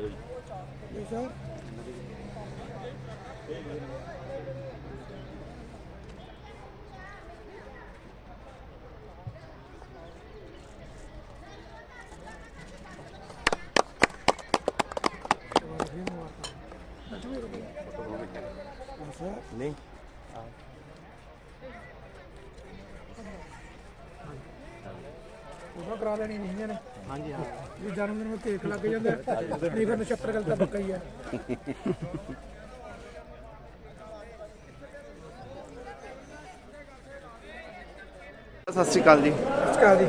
ਆਜੋ ਜੀ। ਜੀ ਸਰ ਨਹੀਂ। ਉਹ ਕਰਾ ਲੈਣੀ ਨਹੀਂ ਨੇ ਹਾਂਜੀ ਹਾਂ। ਵੀ ਜਨਮ ਦਿਨ ਨੂੰ ਕੇਕ ਲੱਗ ਜਾਂਦਾ। ਨਹੀਂ ਫਿਰ ਨਛੱਤਰ ਗੱਲ ਤਾਂ ਪੱਕਾ ਹੀ ਹੈ ਸਤਿ ਸ਼੍ਰੀ ਅਕਾਲ ਜੀ। ਨਮਸਕਾਰ ਜੀ।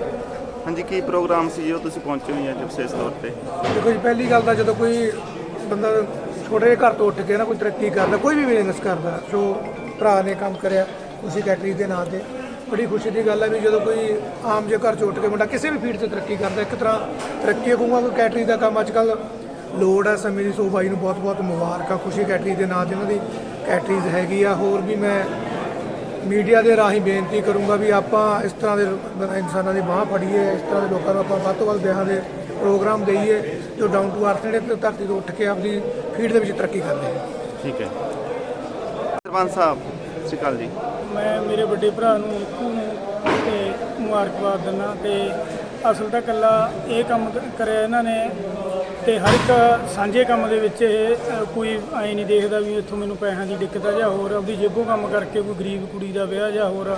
ਹਾਂਜੀ ਕੀ ਪ੍ਰੋਗਰਾਮ ਸੀ ਜੋ? ਤੁਸੀਂ ਪਹੁੰਚੇ ਹੋਏ ਅੱਜ ਵਿਸ਼ੇਸ਼ ਤੌਰ ਤੇ। ਦੇਖੋ ਜੀ ਪਹਿਲੀ ਗੱਲ ਤਾਂ ਜਦੋਂ ਕੋਈ ਬੰਦਾ ਛੋਟੇ ਜਿਹੇ ਘਰ ਤੋਂ ਉੱਠ ਕੇ ਨਾ ਕੋਈ ਤਰੱਕੀ ਕਰਦਾ ਕੋਈ ਵੀ ਬਿਜ਼ਨਸ ਕਰਦਾ ਸੋ ਭਰਾ ਨੇ ਕੰਮ ਕਰਿਆ ਉਸੇ ਕੈਟਰੀ ਦੇ ਨਾਂ ਤੇ। ਬੜੀ ਖੁਸ਼ੀ ਦੀ ਗੱਲ ਹੈ ਵੀ ਜਦੋਂ ਕੋਈ ਆਮ ਜੇ ਘਰ 'ਚ ਉੱਠ ਕੇ ਮੁੰਡਾ ਕਿਸੇ ਵੀ ਫੀਲਡ 'ਚ ਤਰੱਕੀ ਕਰਦਾ, ਇੱਕ ਤਰ੍ਹਾਂ ਤਰੱਕੀ ਕਹੂੰਗਾ ਕਿ ਕੈਟਰੀ ਦਾ ਕੰਮ ਅੱਜ ਕੱਲ ਲੋੜ ਹੈ ਸਮੇਂ ਦੀ, ਸੋ ਬਾਈ ਨੂੰ ਬਹੁਤ ਬਹੁਤ ਮੁਬਾਰਕਾਂ, ਖੁਸ਼ੀ ਕੈਟਰੀ ਦੇ ਨਾਂ ਤੇ ਉਹਨਾਂ ਦੀ ਕੈਟਰੀਜ਼ ਹੈਗੀ ਆ। ਹੋਰ ਵੀ ਮੈਂ ਮੀਡੀਆ ਦੇ ਰਾਹੀਂ ਬੇਨਤੀ ਕਰੂੰਗਾ ਵੀ ਆਪਾਂ ਇਸ ਤਰ੍ਹਾਂ ਦੇ ਇਨਸਾਨਾਂ ਦੀ ਬਾਹ ਫੜੀਏ, ਇਸ ਤਰ੍ਹਾਂ ਦੇ ਲੋਕਾਂ ਨੂੰ ਆਪਾਂ ਵੱਧ ਤੋਂ ਵੱਧ ਵਿਆਹਾਂ ਦੇ ਪ੍ਰੋਗਰਾਮ ਦੇਈਏ, ਜੋ ਡਾਊਨ ਟੂ ਅਰਥ ਜਿਹੜੇ ਧਰਤੀ ਤੋਂ ਉੱਠ ਕੇ ਆਪਣੀ ਫੀਲਡ ਦੇ ਵਿੱਚ ਤਰੱਕੀ ਕਰਦੇ ਆ। ਠੀਕ ਹੈ। ਸਰਪੰਚ ਸਾਹਿਬ ਸ਼੍ਰੀ ਅਕਾਲ ਜੀ। ਮੈਂ ਮੇਰੇ ਵੱਡੇ ਭਰਾ ਨੂੰ ਇੱਕੂ ਨੂੰ ਤੇ ਮੁਬਾਰਕਬਾਦ ਦਿੰਦਾ ਤੇ ਅਸਲ ਤਾਂ ਕੱਲਾ ਇਹ ਕੰਮ ਕਰਿਆ ਇਹਨਾਂ ਨੇ ਤੇ ਹਰ ਇੱਕ ਸਾਂਝੇ ਕੰਮ ਦੇ ਵਿੱਚ ਇਹ ਅ, ਕੋਈ ਐ ਨਹੀਂ ਦੇਖਦਾ ਵੀ ਇੱਥੋਂ ਮੈਨੂੰ ਪੈਸਿਆਂ ਦੀ ਦਿੱਕਤ ਆ ਜਾਂ ਹੋਰ ਆਪਦੀ ਜੇਬੋਂ ਕੰਮ ਕਰਕੇ ਕੋਈ ਗਰੀਬ ਕੁੜੀ ਦਾ ਵਿਆਹ ਜਾਂ ਹੋਰ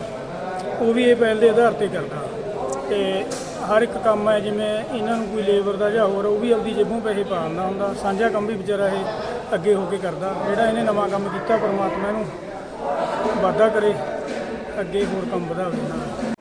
ਉਹ ਵੀ ਇਹ ਪਹਿਲ ਦੇ ਆਧਾਰ ਤੇ ਕਰਦਾ। ਤੇ ਹਰ ਇੱਕ ਕੰਮ ਹੈ ਜਿਵੇਂ ਇਹਨਾਂ ਨੂੰ ਕੋਈ ਲੇਬਰ ਦਾ ਜਾਂ ਹੋਰ ਉਹ ਵੀ ਆਪਦੀ ਜੇਬੋਂ ਪੈਸੇ ਪਾ ਦਿੰਦਾ ਹੁੰਦਾ। ਸਾਂਝਾ ਕੰਮ ਵੀ ਵਿਚਾਰਾ ਇਹ ਅੱਗੇ ਹੋ ਕੇ ਕਰਦਾ। ਜਿਹੜਾ ਇਹਨੇ ਨਵਾਂ ਕੰਮ ਕੀਤਾ ਪਰਮਾਤਮਾ ਇਹਨੂੰ ਵਾਧਾ ਕਰੇ ਅੱਗੇ ਹੋਰ ਕੰਮ ਵਧਾਵੇ ਇਹਨਾਂ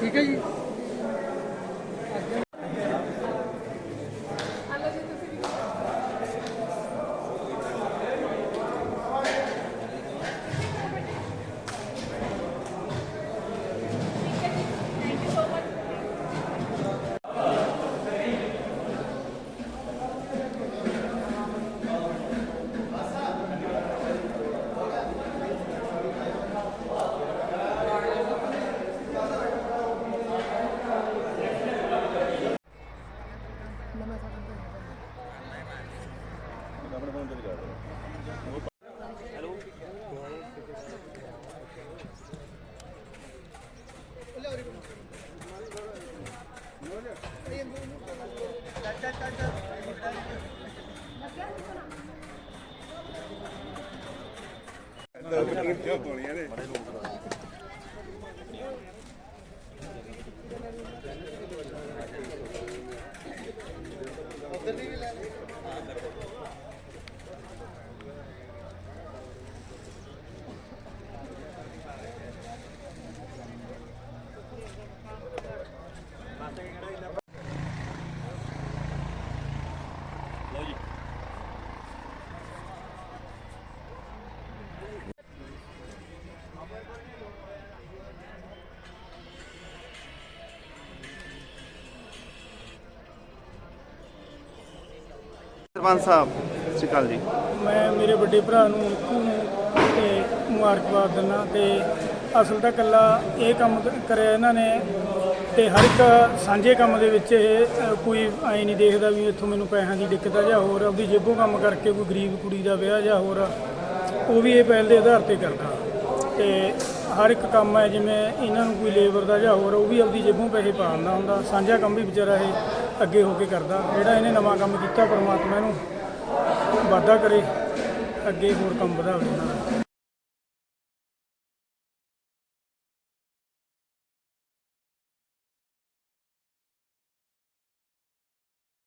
ਠੀਕ ਹੈ de la rep ਸਰਪੰਚ ਸਾਹਿਬ ਸਤਿ ਸ਼੍ਰੀ ਅਕਾਲ ਜੀ। ਮੈਂ ਮੇਰੇ ਵੱਡੇ ਭਰਾ ਨੂੰ ਨਿੱਕੂ ਨੂੰ ਤੇ ਮੁਬਾਰਕਬਾਦ ਦਿੰਦਾ ਤੇ ਅਸਲ ਤਾਂ ਕੱਲਾ ਇਹ ਕੰਮ ਕਰਿਆ ਇਹਨਾਂ ਨੇ ਤੇ ਹਰ ਇੱਕ ਸਾਂਝੇ ਕੰਮ ਦੇ ਵਿੱਚ ਇਹ ਅ, ਕੋਈ ਐ ਨਹੀਂ ਦੇਖਦਾ ਵੀ ਇੱਥੋਂ ਮੈਨੂੰ ਪੈਸਿਆਂ ਦੀ ਦਿੱਕਤ ਆ ਜਾਂ ਹੋਰ ਆਪਦੀ ਜੇਬੋਂ ਕੰਮ ਕਰਕੇ ਕੋਈ ਗਰੀਬ ਕੁੜੀ ਦਾ ਵਿਆਹ ਜਾਂ ਹੋਰ ਉਹ ਵੀ ਇਹ ਪਹਿਲ ਦੇ ਆਧਾਰ ਤੇ ਕਰਦਾ। ਤੇ ਹਰ ਇੱਕ ਕੰਮ ਹੈ, ਜਿਵੇਂ ਇਹਨਾਂ ਨੂੰ ਕੋਈ ਲੇਬਰ ਦਾ ਜਾਂ ਹੋਰ, ਉਹ ਵੀ ਆਪਦੀ ਜੇਬੋਂ ਪੈਸੇ ਪਾਉਂਦਾ ਹੁੰਦਾ। ਸਾਂਝਾ ਕੰਮ ਵੀ ਵਿਚਾਰਾ ਇਹ ਅੱਗੇ ਹੋ ਕੇ ਕਰਦਾ। ਜਿਹੜਾ ਇਹਨੇ ਨਵਾਂ ਕੰਮ ਕੀਤਾ, ਪਰਮਾਤਮਾ ਇਹਨੂੰ ਵਾਧਾ ਕਰੇ, ਅੱਗੇ ਹੋਰ ਕੰਮ ਵਧਾਵੇ। ਇਹਨਾਂ